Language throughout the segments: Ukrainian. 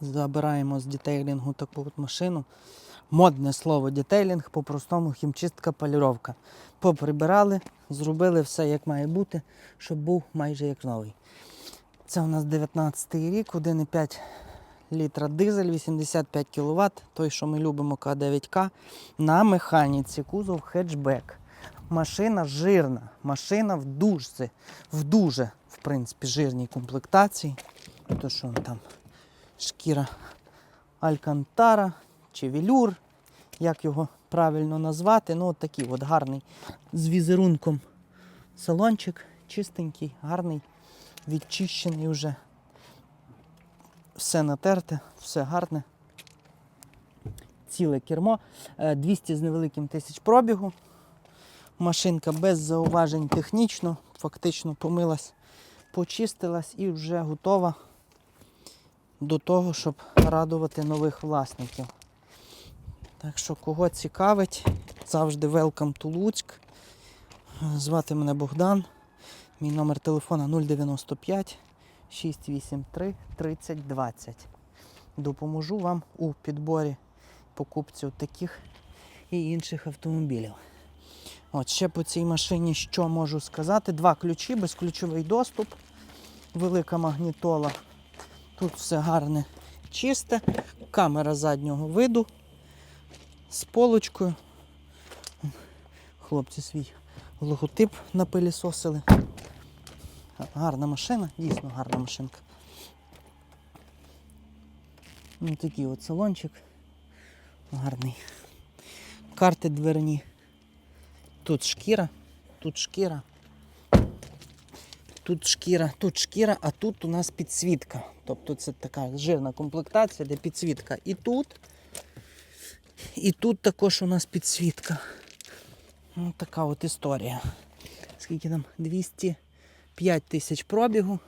Забираємо з дітейлінгу таку от машину. Модне слово дітейлінг, по-простому хімчистка, поліровка. Поприбирали, зробили все як має бути, щоб був майже як новий. Це у нас 19 рік, 1,5 літра дизель, 85 кВт, той, що ми любимо К9К. На механіці кузов хетчбек. Машина жирна, машина в дужці, в дуже, в принципі, жирній комплектації. То що там шкіра Алькантара чи велюр, як його правильно назвати. Ну, от такий от гарний з візерунком салончик, чистенький, гарний, відчищений вже. Все натерте, все гарне. Ціле кермо. Е, 200 з невеликим тисяч пробігу. Машинка без зауважень технічно, фактично помилась, почистилась і вже готова до того, щоб радувати нових власників. Так що, кого цікавить, завжди welcome to Луцьк. Звати мене Богдан. Мій номер телефона 095 683 3020. Допоможу вам у підборі покупці таких і інших автомобілів. От ще по цій машині що можу сказати? Два ключі, безключовий доступ, велика магнітола. Тут все гарне, чисте, камера заднього виду з полочкою. Хлопці свій логотип напилісосили. Гарна машина, дійсно гарна машинка. Ну, такий от салончик. Гарний. Карти дверні. Тут шкіра, тут шкіра. Тут шкіра, тут шкіра, а тут у нас підсвітка. Тобто це така жирна комплектація, де підсвітка. І тут, і тут також у нас підсвітка. Ну, така от історія. Скільки там? 205 тисяч пробігу.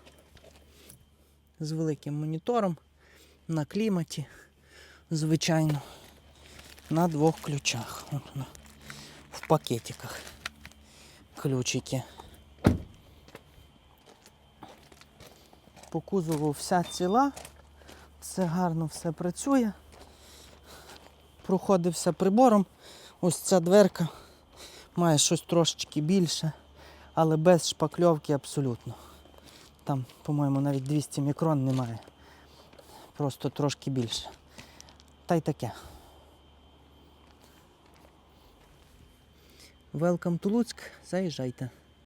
З великим монітором. На кліматі. Звичайно. На двох ключах. От. В пакетиках. Ключики. По кузову вся ціла, все гарно, все працює. Проходився прибором. Ось ця дверка має щось трошечки більше, але без шпакльовки абсолютно. Там, по-моєму, навіть 200 мікрон немає. Просто трошки більше. Та й таке. Welcome to Луцьк, заїжджайте.